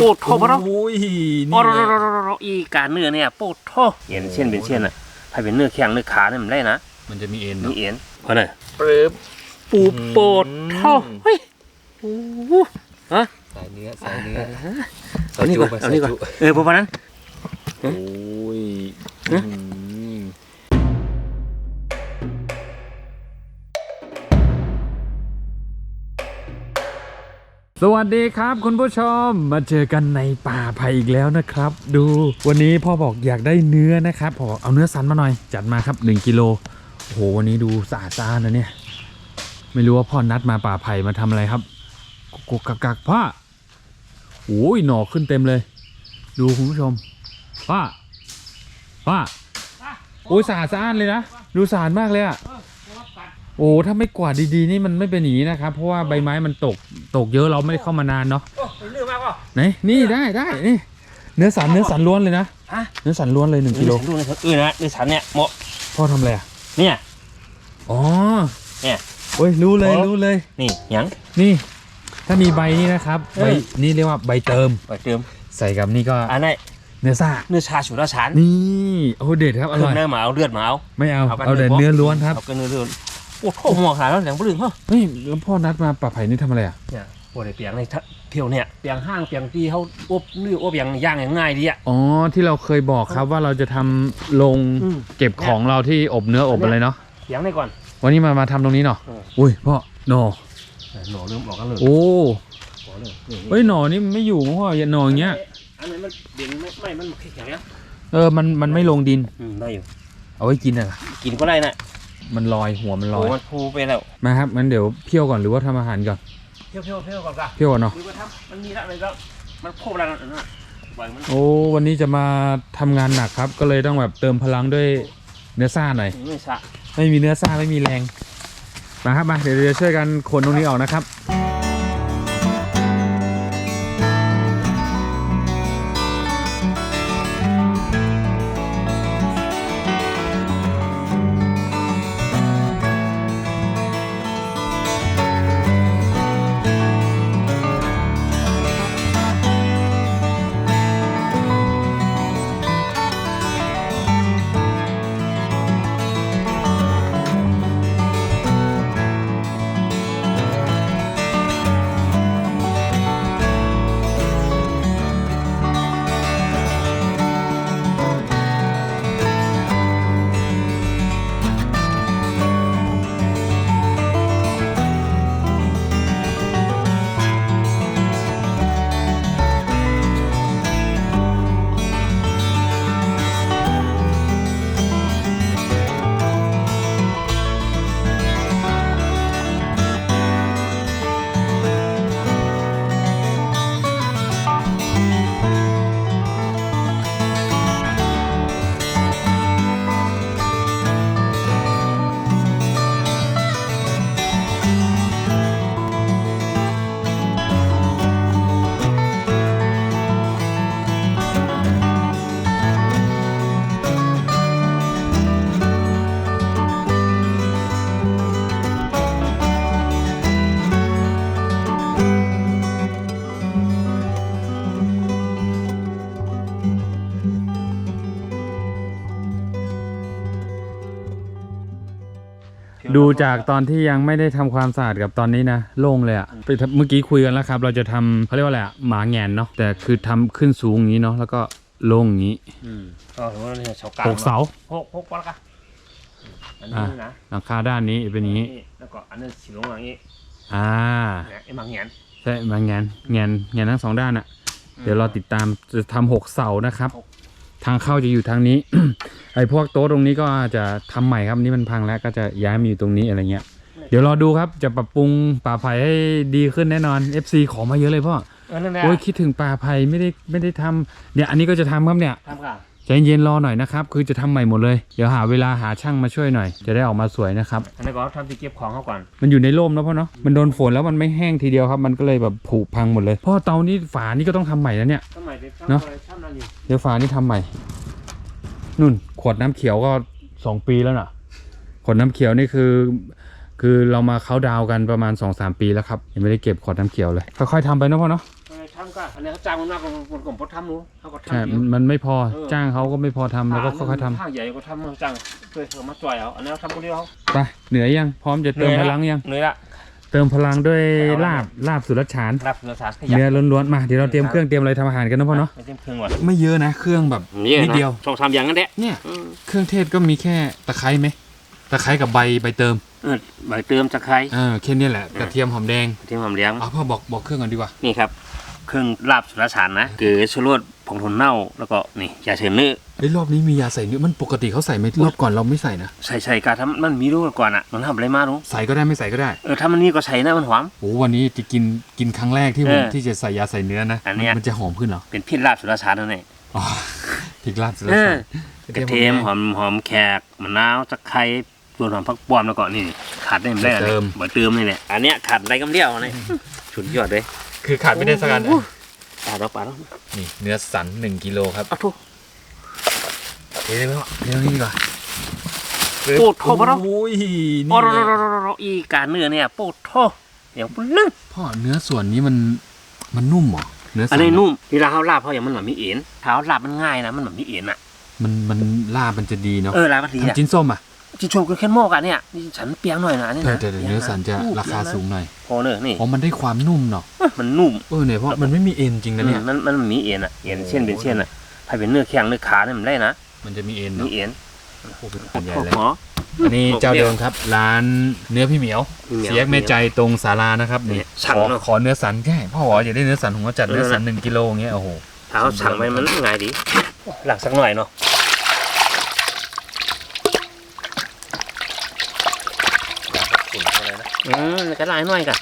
โปดโทพะเนาะโอ้ยโอ้นี่โหไงอีการเนื้อเนี่ยโปดโทเห็นเช่นเป็นเช่นอะถ้าเป็นเนื้อแข็งเนื้อขาเนี่ยมันได้นะมันจะมีเอ็นมีเนาะเอ็นเพราะน่ะปึ๊บปูโปดโทเฮ้ยโอ้โหฮะสายเนื้อสายเนื้อเอานี่ก่อนใส่เอานี่ก่อนจุเออประมาณนั้นโอ้ย สวัสดีครับคุณผู้ชมมาเจอกันในป่าไผ่อีกแล้วนะครับ ดูวันนี้พ่อบอกอยากได้เนื้อนะครับพ่อบอกเอาเนื้อสันมาหน่อย จัดมาครับ 1กิโลโอ้โหวันนี้ดูสะอาดสะอาดนะเนี่ย ไม่รู้ว่าพ่อนัดมาป่าไผ่มาทำอะไรครับกกกักกักพ่อโอ้ยหน่อขึ้นเต็มเลย ดูคุณผู้ชมพ่อพ่อโอ้ยสะอาดสะอาดเลยนะดูสะอาดมากเลยอะ โอ้ถ้าไม่กวาดดีๆนี่มันไม่เป็นอย่างนี้นะครับ เพราะว่าใบไม้มันตกตกเยอะเราไม่ได้เข้ามานานเนาะโอ้เนื้อมากป่ะไหนนี่ได้ได้นี่เนื้อสันเนื้อสันล้วนเลยนะฮะเนื้อสันล้วนเลยหนึ่งกิโลดูในเออนะในสันเนี่ยเหมาะพ่อทำอะไรอะเนี่ยอ๋อเนี่ยโอ้ยรู้เลยอ๋อรู้เลยนี่หยังนี่ ถ้ามีใบนี่นะครับเออใบนี่เรียกว่าใบเติมไปเติม ใส่กับนี่ก็อันนี้เนื้อซ่าเนื้อชาฉุนราชานนี่โอ้เด็ดครับอเครื่ร่อองยเนื้อหมาเอาเลือดหมาเอาไม่เอาเอากันเอาแต่เนื้เนื้ออล้วนครับเอากันเนื้อเลือด โอ้โหหัวขาดแล้วแหลงปลึงเหรอเฮ้ยแล้วพ่อนัดมาป่าไผ่นี่ทำอะไรอะเนี่ยปวดไอ้เปียงในเที่ยวเนี่ยเปียงห้างเปียงที่เขาอบนื้ออบอย่างย่างอย่างง่ายดีอะอ๋อที่เราเคยบอกครับว่าเราจะทำลงอืม เก็บของเราที่อบเนื้ออบอะไรเนาะเปียงได้ก่อน วันนี้มามาทำตรงนี้เนาะเออ อุ้ยพ่อหนอหน่อเริ่มออกกันเลยโอ้หน่อเลยนี่เฮ้ยหนอนี่มันไม่อยู่มั้งพ่ออย่าหนออย่างเงี้ยอันนี้มันเด่นไม่ไม่มันแข็งๆนะเออมันมันไม่ลงดิน อืมได้อยู่เอาไว้กินอะกินก็ได้นะ มันลอยหัวมันลโอ้อย มันพูไปแล้วมาครับงั้นเดี๋ยวเพี่ยวก่อนหรือว่าทำอาหารก่อนเที่ยวเที่ยวเที่ยวก่อนก่ะเพี่ยวก่อนเนาะ หรือว่าทำมันมีละอะไรก็มันโคบแล้วนั่นน่ะปล่อยมันโอ้วันนี้จะมาทำงานหนักครับ ก็เลยต้องแบบเติมพลังด้วยเนื้อซ่าหน่อย ไม่สะ ไม่มีเนื้อซ่าไม่มีแรง มาครับมาเดี๋ยวจะช่วยกันขนตรงนี้ออกนะครับ ดูจากตอนที่ยังไม่ได้ทำความสะอาดกับตอนนี้นะโล่งเลยอะไปทำเมื่อกี้คุยกันแล้วครับ เราจะทำเขาเรียกว่าอะไรอะหมาแหงนเนาะแต่คือทำขึ้นสูงอย่างนี้เนาะแล้วก็โล่งอย่างนี้อืมก็ถือว่าเนี่ยเสากลางหกเสาหกหกปอนด์กันอันอะนี้นะหลังคาด้านนี้เป็นอย่างนี้แล้วก็อันนี้สีลงอย่างนี้อ่าเนี่ยไอ้หมังแงนใช่หมาแหงนแหงนแหงนทั้งสองด้านอะเดี๋ยวเราติดตามจะทำหกเสานะครับ ทางเข้าจะอยู่ทางนี้ ไอ้พวกโต๊ะตรงนี้ก็จะทำใหม่ครับนี่มันพังแล้วก็จะย้ายมาอยู่ตรงนี้อะไรเงี้ย เดี๋ยวรอดูครับจะปรับปรุงป่าไผ่ให้ดีขึ้นแน่นอน FC ขอมาเยอะเลยพ่อเออนั่นแหละโอ้ยคิดถึงป่าไผ่ไม่ได้ไม่ได้ทำเนี่ยอันนี้ก็จะทำครับเนี่ยทำกันใจเย็นๆรอหน่อยนะครับ คือจะทำใหม่หมดเลย เดี๋ยวหาเวลาหาช่างมาช่วยหน่อย จะได้ออกมาสวยนะครับ อันนี้ก็ทำที่เก็บของเขาก่อน มันอยู่ในร่มแล้วพ่อเนาะ มันโดนฝนแล้วมันไม่แห้งทีเดียวครับ มันก็เลยแบบผุพังหมดเลย พ่อเตานี่ฝานี่ก็ต้องทำใหม่แล้วเนี่ยทำไมเด็กทำเนอะ อะไรทำนั่นอยู่เดี๋ยวฝานี่ทำใหม่นุ่น ขวดน้ำเขียวก็สองปีแล้วน่ะ ขวดน้ำเขียวนี่คือ คือเรามาเขาน์ดาวน์กันประมาณ2อสปีแล้วครับยังไม่ได้เก็บขวดน้ำเขียวเลยค่อยๆทำไปเนาะพ่อเนาะทำไมทำก็อันนี้เขาจ้างมันมากกว่าคนกลมพดทำนู้เขาก็ใช่ทำเดียมันวมันไม่พอเออจ้างเขาก็ไม่พอทำแล้วก็ค่อยๆทำข้างใหญ่ก็ทำเขาจ้างเพื่อเอามาจ่อยเอาอันนี้เขาทำคนเดียวไปเหนื่อยยังพร้อมจะเติมพลังยังเหนื่อยละ เติมพลังด้วยเอาละลาบลาบสุรฉานรับเนื้อสารขยับเนื้อล้วนๆมาเดี๋ยวเราเตรียมเครื่องเตรียมอะไรทำอาหารกันนะพ่อเนาะไม่เต็มเครื่องว่ะไม่เยอะนะเครื่องแบบนิดเดียวสองสามอย่างนั่นแหละเนี่ยอืมเครื่องเทศก็มีแค่ตะไคร้ไหมตะไคร้กับใบใบเติมเออใบเติมตะไคร้เออแค่นี้แหละกระเทียมหอมแดงที่หอมเลี้ยงเอาพ่อบอกบอกเครื่องก่อนดีกว่านี่ครับเครื่องลาบสุรสารนะคือชูรสผงทุนเน่าแล้วก็นี่ยาเชิญเนื้อ เฮ้ยรอบนี้มียาใส่เนื้อมันปกติเขาใส่ไหมรอบก่อนเราไม่ใส่นะใส่ใส่กาทำมันมีรู้ก่อนอะ มันทำอะไรมารู้ใส่ก็ได้ไม่ใส่ก็ได้เออถ้ามันมีก็ใส่นะมันหอม โอ้วันนี้จะกินกินครั้งแรกที่ผมเออที่จะใส่ยาใส่เนื้อนะอันเนี้ย มันจะหอมขึ้นเหรอเป็นพิษลาบสุรสารนั่นเองอ๋อพริกลาดสุรเอสาอกระเทียมหอมหอมแขกมะนาวตะไคร้ตัวหอมผักป้อมแล้วก็นี่ขาดได้ไม่ได้เลยบ่เติมนี่แหละอันเนี้ยขาดอะไรก็ไม่เดียวนี่ชุดยอดเลยคือขาดไม่ได้สักอันโอ้โหปลาดอกปลาดอกนี่เนื้อสันหนึ่งกิโลครับ เอาทุก เดี๋ยวเดี๋ยวเดี๋ยวนี้ดีกว่าโปดโทปะเนาะโอ้ยโอ้นี่โหเลยอีการเนื้อเนี่ยโปดโทอย่างปุ่นลึ่งพ่อเนื้อส่วนนี้มันมันนุ่มเหรอเนื้อสัอันนี้นุ่มเวลาเขาลาบเขาอย่างมันแบบมีเอ็นถ้าเขาลาบมันง่ายนะมันแบบมีเอ็นอะมันมันลาบมันจะดีเนาะเออลาบมันดีอะทำจิ้นส้มอะจิโชกันแค่หม้อกันเนี่ยนี่ฉันเปียงหน่อยนะนี่แต่นะแต่แต่เนื้อสันจะราคาสูงหน่อยพอเนอะนี่เพราะมันได้ความนุ่มเนาะมันนุ่ม เออเนี่ยเพราะมันไม่มีเอ็นจริงนะเนี่ย อืมมันมันมีเอ็นอะเอ็นเช่นเป็นเช่นอะถ้าเป็นเนื้อแข็งเนื้อขาเนี่ยมันได้นะ มันจะมีเอ็นมีเนาะเอ็นโอ้เป็นขนาดใหญ่เลย หมอ อันนี้เจ้าเดิมครับ ร้านเนื้อพี่เหมียว พี่เหมียวเสียกแม่ใจตรงศาลานะครับนี่เนี่ยสั่งขอเนอะขอเนื้อสันแค่พ่อบอกว่าอยากได้เนื้อสันผมก็จัดเนื้อสันหนึ่งกิโลอย่างเงี้ยโอ้โหถ้าเขาสั่งไปมันง่ายดี หลังสักหน่อยเนาะอืมแล้วก็ลายหน่อยกัน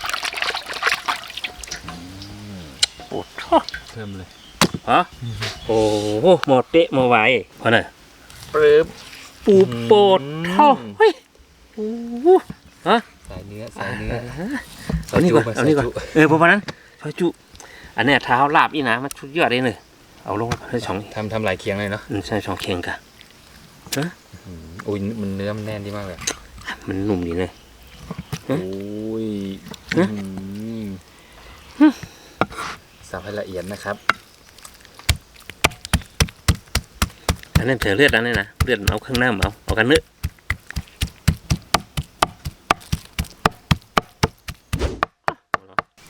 โอ้โหเพิ่มเลย ฮะโอ้โหหมดเตะหมดไหวพอน่ะปึ๊บปูโปดเท่าเฮ้ยโอ้โหฮะใส่เนื้อใส่เนื้อเอานี่ก่อนเอานี่ก่อนเออประมาณนั้นซอยจุ อันเนี้ยเท้าลาบอีนะมันชุดยอดเลยเนยเอาลงให้สองทำทำหลายเคียงเลยเนาะอืมใช่สองเข่งกันอุ้ยมันเนื้อมันแน่นดีมากเลยมันหนุ่มดีเลยโอ้ยฮะสับให้ละเอียดนะครับ อันนั้นเจอเลือดอันนี้นะเลือดเอาเครื่องหน้าเอาเอากันเนื้อ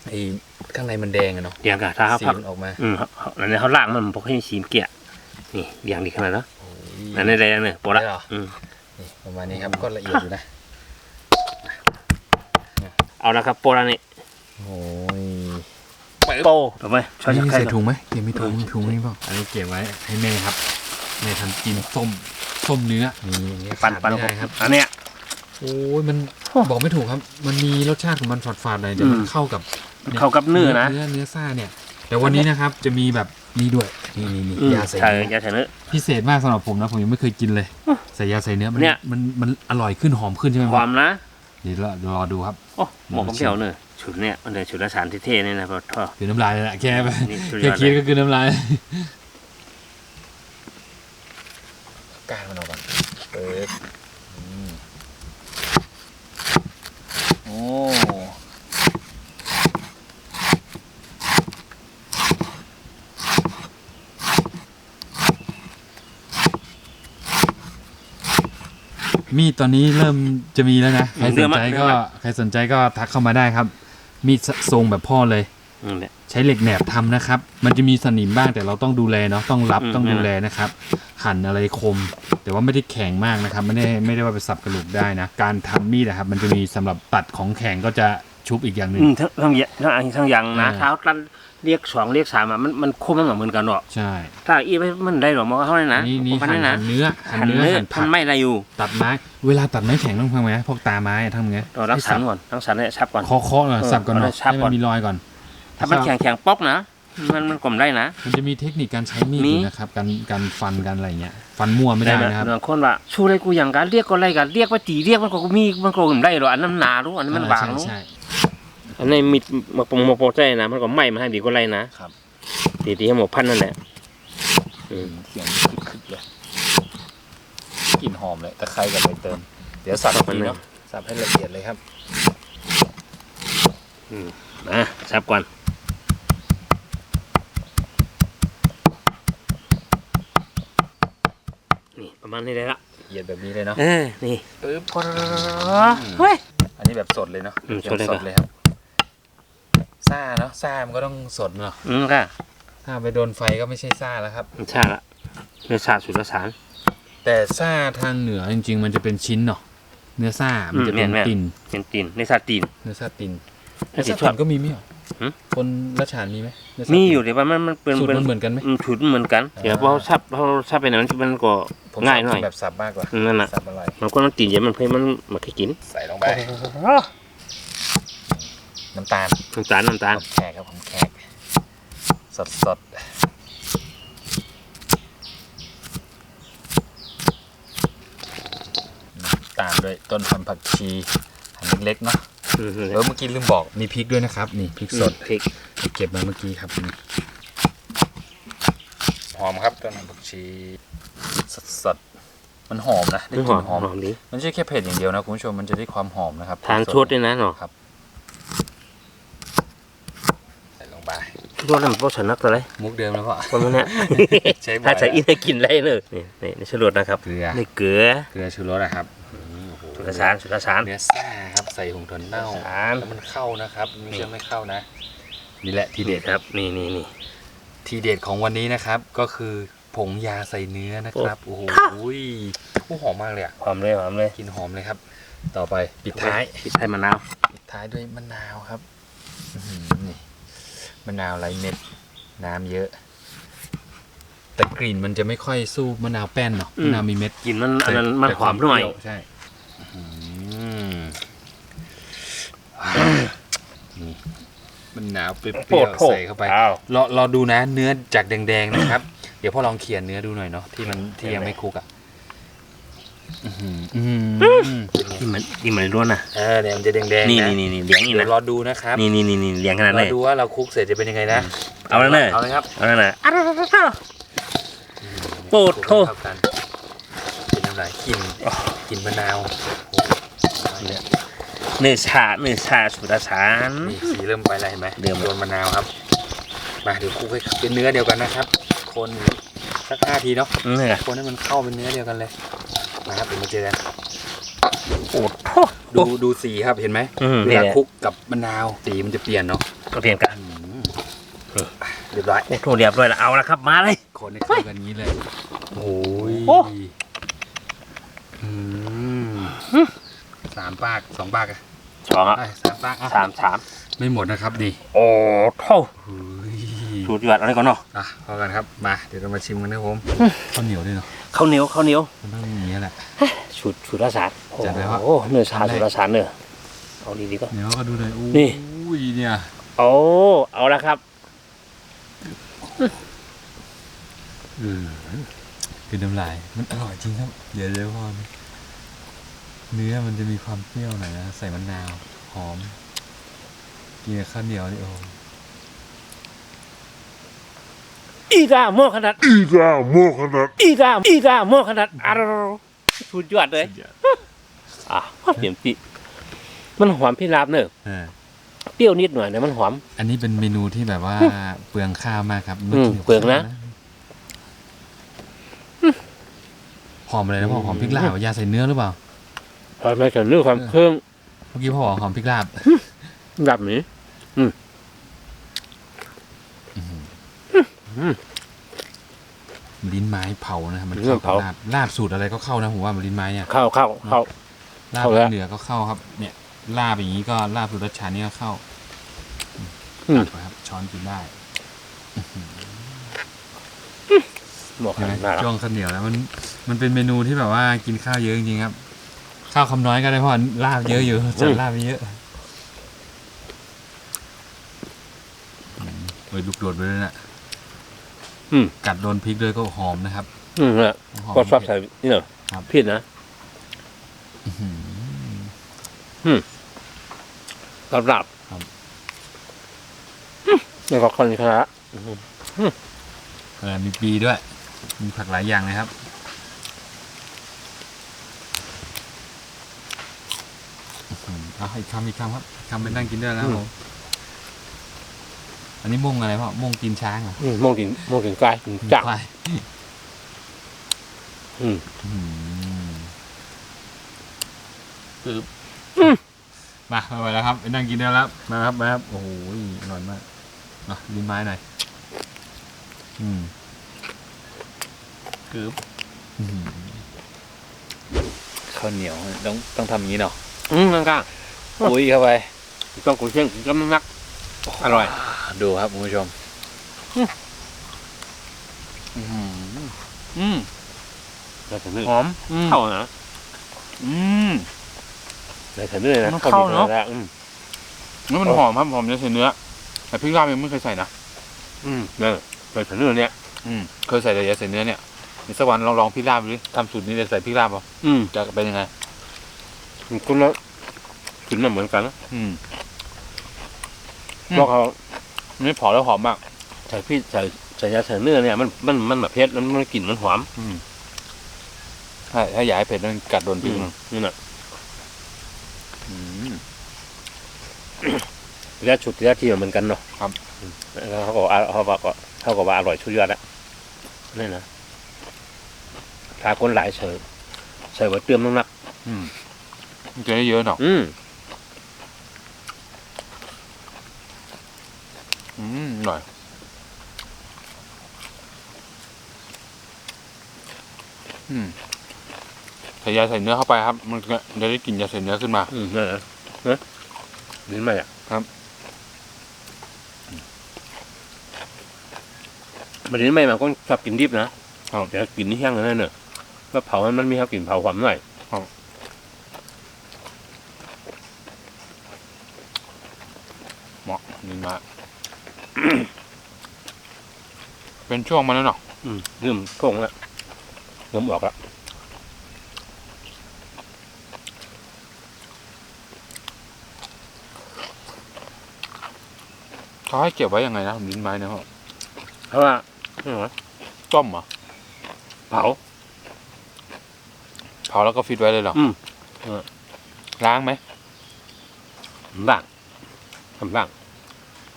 ไอ้ข้างในมันแดงอะเนาะเดียงกับถ้าเขาสีพักมันออกมาอืมเขาเขาอันนี้เขาล่างมันบอกให้สีเกลี่ยนี่อย่างดีขนาดนั้นโอ้ยอันนี้ได้แล้วเนี่ยโปรละได้เหรออืมนี่ประมาณนี้ครับก็ละเอียดอยู่นะ เอาละครับโปรละนี่โอ้ยโปรถูกไหมช่วยนี่ใครใส่ถุงไหมเก็บไม่ถุงถุงนี่เปล่าอันนี้เก็บไว้ให้แม่ครับ แม่ทำกินส้มส้มเนื้อนี่อย่างเงี้ยปั่นขาดปั่นไม่ได้ครับ อันเนี้ย โอ้ยมันบอกไม่ถูกครับ มันมีรสชาติของมันฝาดๆหน่อยเดี๋ยวมันอืมเข้ากับเข้ากับเนื้อนะ เนื้อเนื้อซ่าเนี่ย แต่วันนี้นะครับจะมีแบบนี่ด้วยนี่นี่นี่อืมยาใส่ใช่เนื้อยาใส่เนื้อพิเศษมากสำหรับผมนะผมยังไม่เคยกินเลยใส่ยาใส่เนื้อมันเนี่ย มันมันอร่อยขึ้นหอมขึ้นใช่ไหมความนะเดี๋ยวรอรอดูครับ โอ้หมอกกับเจียวเนื้อชุดเนี้ยมันเลยชุดละสารเท่ๆนี่นะพอทอดคือน้ำลายเลยละแค่ไปนี่ชุดยแค่อดคิดเลยก็คือน้ำลาย กางมันออกก่อนเปิดอืมโอ้มีดตอนนี้เริ่มจะมีแล้วนะ ใครสนใจก็ใครสนใจก็ทักเข้ามาได้ครับ มีดทรงแบบพ่อเลย อืมเนี่ยใช้เหล็กแหนบทำนะครับ มันจะมีสนิมบ้างแต่เราต้องดูแลเนาะ ต้องรับอืม ต้องดูแลนะครับ หั่นอะไรคม แต่ว่าไม่ได้แข็งมากนะครับ ไม่ได้ไม่ได้ว่าไปสับกระดูกได้นะ การทำมีดนะครับ มันจะมีสำหรับตัดของแข็งก็จะชุบอีกอย่างหนึ่ง อืมทั้งทั้งยะทั้งอันทั้งยังนะอ่าเท้าตันเรียกสองเรียกสามอะมันมันคมมันเหมือนกันหรอกใช่ ถ้าอีไม่มันได้หรอกมันก็เท่านั้นนะนี่นี่ประหั่มาณนนะหั่นเนื้อหั่นหั่นเนื้อเนื้อหั่นผัทำกไม่อะไรอยู่ตัดไม้ เวลาตัดไม้แข็งต้องทำไงพวกตาไม้อะทำไงเรารักสันก่อนรักสันเนี่ยชับก่อน เคาะเคาะก่อนเออสับก่อนเนาะเอาเลยชับให้ก่มัอนน มีรอยก่อน ถ้ามันแข็งแข็งๆป๊อกนะ มันมันกลมได้นะ มันจะมีเทคนิคการใช้มีดมีอยู่นะครับ การการฟันการอะไรเงี้ย ฟันมั่วไม่ได้นะครับบางคนว่าชูอะไรกูอย่างการเรียกก็อะไรกันเรียกว่าตีเรียกมันก็มีมันก็กลมได้หรอกอันนั้นหนารู้อันนั้นมันบางใช่รู้ใช่อันนี้มีมาปงมาโปรใจนะ มันก็ไหม้มาให้ดีกว่าไรนะครับตีตีให้หมดพันนั่นแหละอืมเสียงคึกๆเลยกลิ่นหอมเลยตะไคร้กับใบเติม เดี๋ยวสับทีเนาะสับให้ละเอียดเลยครับนะชับก่อน มาณนี้ได้ละเหยียดแบบนี้เลยเนาะ เออนี่ปึ๊บเฮ้ย อันนี้แบบสดเลยเนาะอืมสดเลยสครัดบเลยครับซ่าเนาะซ่ามันก็ต้องสดเนาะอืมค่ะถ้าไปโดนไฟก็ไม่ใช่ซ่าแล้วครับใช่ละเนื้อชาติสุดละสาร แต่ซ่าทางเหนือจริง ๆ มันจะเป็นชิ้นเนาะเนื้อซ่ามันจะเป็นอืมแม่นๆ ตินเป็นตีนเนื้อชาติตีนเนื้อซ่าตินถ้าเนื้อสิซ่าชอติบนก็มีไหมเหรอหืม คนละฉานมีไหมเนื้ซ่ามีติ่นอยู่แต่ว่ามันมันเป็นสูตรเป็นมันเหมือนกันไหม อืมชุดเหมือนกันอ่าเดี๋ยวพอชับพอชับไปไหนมันมันก็ ผมง่ายหน่อยชบกิแบบสับมากกว่าอืมนั่นน่ะ สับอร่อยมันก็มันตีนเยอะมันเพิ่มมันมันแค่กิน ใส่ลงไป น้ำตาลน้ำตาลน้ำตาลผมแขกครับผมแขกสดสดๆตามด้วยต้นหอมผักชีหั่นเล็กๆเนาะอืมเออเมื่อกี้ลืมบอกมีพริกด้วยนะครับ นี่พริกสดพริกเก็บมาเมื่อกี้ครับนี่ห อมครับต้นหอมผักชีสดสดๆมันหอมนะได้มันกหลิ่อมนหอม หอมดีมันไม่ใช่แค่เผ็ดอย่างเดียวนะคุณผู้ชมมันจะได้ความหอมนะครับทานพริกชดด้วยนะเนาะใส่ลงไปชดนั่นพวกฉันนักอะไรมุกเดิมแล้วพ่อคนนั้นเนี่ยใช้บ่อยถ้าใส่อินให้กินไรเนอะนี่นี่ในชลดนะครับเกลือในเกลือเกลือชูรสนะครับสุดละสารสุดละสารเนื้อซ่าครับใส่ผงถั่วเน่าสารแล้วมันเข้านะครับไม่ใช่ไม่เข้านะนี่แหละทีเด็ดครับนี่นี่นี่ ทีเด็ดของวันนี้นะครับ ก็คือผงยาใส่เนื้อนะครับ โอ้โหอุ้ยโอ้หอมมากเลยอะหอมเลยหอมเลยกลินหอมเลยครับ ต่อไปปิดท้ายปิดท้ายมะนาวปิดท้ายด้วยมะนาวครับอื้อหือนี่มะนาวไรเม็ด น้ำเยอะ แต่กลิ่นมันจะไม่ค่อยสู้มะนาวแป้นเนาะมะนาวมีเม็ดกลินมันอันนั้นมันหอมหน่อยใช่อื้อหือ นี่มะนาวเปรี้ยวๆใส่เข้าไปอ้าวรอรอดูนะเนื้อจากแดงๆนะครับ เดี๋ยวพ่อลองเขียนเนื้อดูหน่อยเนาะที่มันที่ยังไม่คลุกอะอื้อหืออื้อหือเป็นไงที่มันที่มันร่วนนะเออเนี่ยมันจะแดงๆนี่นะนี่นี่นี่เลี้ยงนี่เดี๋ยนะวรอดูนะครับนี่นี่นี่นี่เลี้ยงขนาดรไหนอดูว่าเราคลุกเสร็จจะเป็นยังไงนะเอาแล้วเนอะเอาเลยครับเอาแล้วนะโปรดโทษเข้ากันเป็นน้ำลายกลิ่นกลิ่นมะนาวโอ้โหเนื้ อชาเนื้อชาสุดละสาร นี่สีเริ่มไปแล้วเห็นไหมเริ่ม โดนมะนาวครับ มาเดี๋ยวคลุกให้เป็นเนื้อเดียวกันนะครับ คนสักห้าทีเนาะนี่ไงคนให้มันเข้าเป็นเนื้อเดียวกันเลย มาครับเดี๋ยวมาเจอกัน โอ้โห ดูดูสีครับเห็นไหมอืมเวนี่ลาแหละ คลุกกับมะนาวสีมันจะเปลี่ยนเนาะก็เปลี่ยนกันเรียบร้อย โอ้โหเรียบร้อยแล้วเอาละครับมาเลย คนให้เข้ากันนี้เลย โอ้ยโอ้ อืมสามปากสองปากอะ สองอะเอ้ยสามปากอะสามสามไม่หมดนะครับนี่โอ้โหเฮ้ยสุดยอดอะไรก่อนเนาะอะพอกันครับมาเดี๋ยวเรามาชิมกันนะครับผมข้าวเหนียวด้วยเนาะข้าวเหนียวข้าวเหนียวมันต้องอย่างนี้แหละชุดชุดละสารจัดเลยครับโอ้เนื้อชาชุดละสารเนื้อเอาดีดีก็เดี๋ยวก็ดูเลยอู้นี่ยเนี่ยโอ้เอาละครับอืมคือน้ำลายมันอร่อยจริงครับเดี๋ยวเดี๋ยวพอ เนื้อมันจะมีความเปรี้ยวหน่อยนะใส่มะนาวหอมกินกับข้าวเหนียวนี่โอ้อีกาโมขนาดอีกาโมขนาดอีกาอีกาโมขนาดอร่อยสุดยอดเลยอะเปลี่ยนปีมันหอมพี่ลาบเนอะเออเปรี้ยวนิดหน่อยนะมันหอม อันนี้เป็นเมนูที่แบบว่าเปลืองข้าวมากครับอืมกิกับเปลืองนะข้าวหอมอะไรนะพ่อหอมพริกลาบยาใส่เนื้อหรือเปล่า หอมมาจากเรื่องความเครื่องเมื่อกี้พ่อบอกหอมพริกลาบแบบนี้ลิ้นไม้เผานะครับมันลิ้นเข้าไม้เผากับลาบลาบสูตรอะไรก็เข้านะผมว่าลิ้นไม้เนี่ยเข้าเข้าเข้า ลาบเข้าแล้ว เหนือก็เข้าครับ เนี่ยลาบอย่างนี้ก็ลาบสุรสชานี่ก็เข้าอืมตักไปครับ ช้อนกินได้หมวกใช่ไหมน่ารักจ้วงข้าวเหนียวแล้วมันมันเป็นเมนูที่แบบว่ากินข้าวเยอะจริงๆครับ ข้าวคำน้อยก็ได้เพราะลาบเยอะอยู่จัดลาบไปเยอะอืมเฮ้ยลูกโดดไปเลยนะอืมกัดโดนพริกด้วยก็หอมนะครับ อืมเนี่ยหอมก็ชอบใส่นี่เนอะครับพี่นะอื้อหือลาบลาบครับ แล้วก็คนคณะเออมีปีด้วย มีผักหลายอย่างเลยครับ อื้อหือเอาอีกคำอีกคำครับอีกคำไปนั่งกินด้วยนะครับผมอันนี้ม่งอะไรพ่อม่งกินช้างเหรออืมมองถึงมองถึงกายถึงจักควายอืมปึ๊บมาไม่ไหวแล้วครับไปนั่งกินได้แล้วมาครับมาครับโอ้โหอร่อยมากอะลิ้นไม้หน่อยอืมกึบอื้อหือข้าวเหนียวต้องต้องทำอย่างนี้เนาะ อืมนั่นก็ ปุ้ยเข้าไปต้องกุยเชียงก็นักอร่อย ดูครับคุณผู้ชมอื้อหืออืมได้ถึงนึ่งหอมอืมเข้านะอืมได้ถึงนึ่งนะมันเข้าเนอะแล้วอืมนี่มันหอมครับหอมจะใส่เนื้อ แต่พริกลาบยังไม่เคยใส่นะอืมนั่นได้ถึงนึ่งเนี่ยอืมเคยใส่แต่อย่าใส่เนื้อเนี่ยเดี๋ยวสักวันลองลองพริกลาบดูดิทำสูตรนี้เดี๋ยวใส่พริกลาบเอาอืมจะเป็นยังไงคุณแล้ว กินน่ะเหมือนกันนะอืมอืมเพราะเขานี่ผอแล้วหอมมากใส่พี่ใส่ใส่ยาใส่เนื้อเนี่ยมันมันมันแบบเผ็ดมันมันกลิ่นมันหอมอืมถ้าถ้าอยากให้เผ็ดต้องกัดโดนพริกมันนี่น่ะอืมเรียกชุดเรียกที่เหมือนกันเนาะครับอืมแล้วเขาก็ว่าเขาบอกว่าเขาก็ว่าอร่อยชุดยอดแล้วนี่นะถ้าคนหลายเฉยใส่ไว้เติมน้ำหนัก อืมมันจะได้เยอะหน่อยอืม อืมหน่อยอืมใส่ยาใส่เนื้อเข้าไปครับ มันก็จะได้กลิ่นยาใส่เนื้อขึ้นมา อืมนั่นนะนะลิ้นไหมอะครับมันลิ้นไหมมันก็ชอบกินดิบนะครับเดี๋ยวกินนี่แห้งนั่นเนอะว่าเผามันมันมีเขากลิ่นเผาความหน่อยเหมาะนี่มา เป็นช่วงมันแล้วเนาะอืมเริ่มโค้งแล้วเริ่มออกแล้วเขาให้เก็บไว้ยังไงนะลิ้นไม้เนี่ยพ่อเพราะว่านี่เหรอต้มเหรอเผา เผาแล้วก็ฟิตไว้เลยเหรออืมเออล้างไหมบ้างทำบ้าง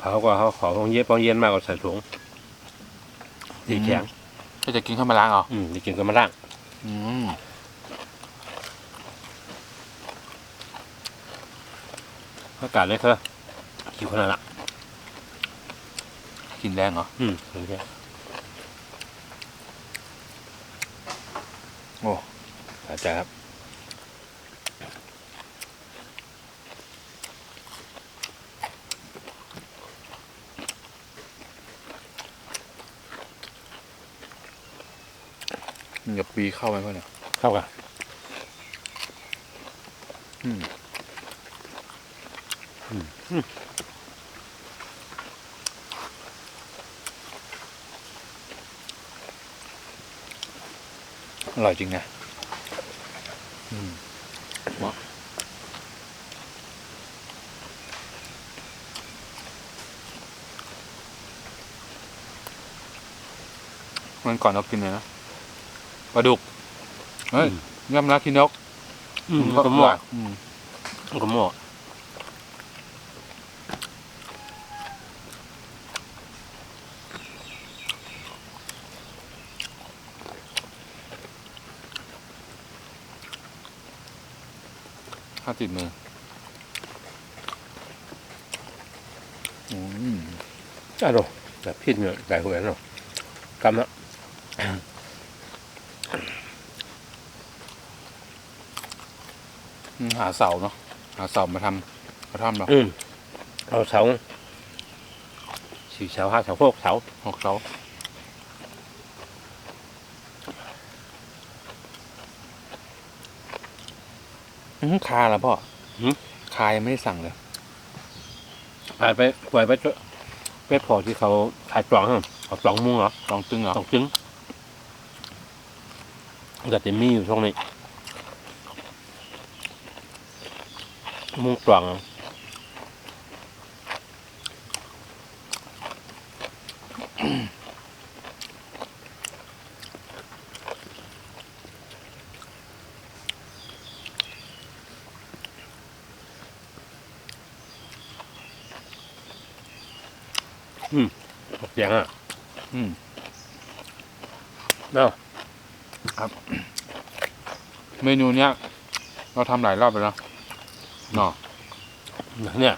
เผาก็เขาขอพองเย็นพองเย็นมากก็ใส่ถุงสีแข็งก็จะกินข้าวมาล้างเอาอืมนี่กินกันมาล่างอืมอากาศเลยคือคิวขนาดละกินแรงเหรอ อืมโอเคโอ้อาจารย์ครับ มันจะปีเข้าไปเพื่อนเนี่ย เข้ากันอืมอืมอร่อยจริงนะ อืมเหมาะมันก่อนเรากินเลยนะ ปลาดุกเฮ้ยยำลาคินกอืมก็หม้ออืมก็หม้อถ้าติดมืออืมจ้าดูแบบพิษเนี่ยใส่หัวเนาะกำละ อืม หาเสาเนาะหาเสามาทำกระท่อมเนาะอืมเอาเสาสี่เสาห้าเสาหกเสาหกเสาอืมคาแล้วพ่อคายังไม่ได้สั่งเลยผ่านไปปล่อยไปเถอะไปพอที่เขาขายปล่องฮะเอาปล่องมุ้งเหรอลองตึงเหรอปล่องจึงก็จะมีอยู่ช่วงนี้ มุ้งปล่องอืมเสียงอะ อืมเนาะเมนูเนี้ย เราทำหลายรอบแล้วเนาะ เนาะเนี่ย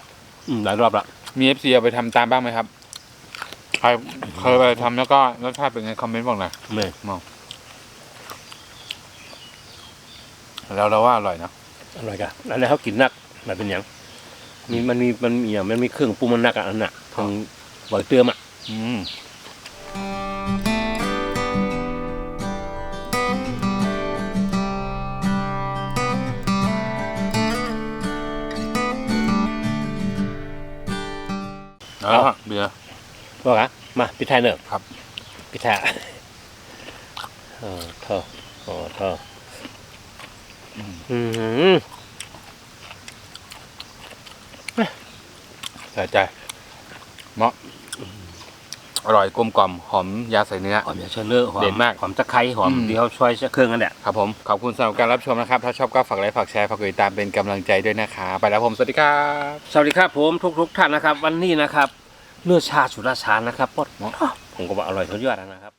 อืมหลายรอบละมีเอฟซีเอาไปทำตามบ้างไหมครับใครเคยไปทำแล้วก็รสชาติเป็นไงคอมเมนต์บอกหน่อยไม่แล้วเราว่าอร่อยนะอร่อยกะแล้วแล้วเขากินนักมันเป็นอย่างมีมันมีมันมีอย่างมันมีเครื่องปรุงมันนักอะอันน่ะทางบอยเติมอะอืม แล้วเบียร์บอกอะมาพิทายเนอะครับพิทายเออเธอโอ้เธออืมใส่ใจเหมาะ อร่อยกลมกล่อมหอมยาใส่เนื้อ หอมอย่างเชญเนื้อหอมเด่นมากหอมตะไคร้หอมอืม ที่เขาช่วยเครื่องกันเนี่ยครับผมขอบคุณสำหรับการรับชมนะครับ ถ้าชอบก็ฝากไลค์ฝากแชร์ฝากกดติดตามเป็นกำลังใจด้วยนะคะไปแล้วผมสวัสดีครับ สวัสดีครับผมทุกทุกๆท่านนะครับ วันนี้นะครับ เนื้อชาสุราชานะครับปดผมก็ว่าอร่อยสุดยอดนะครับ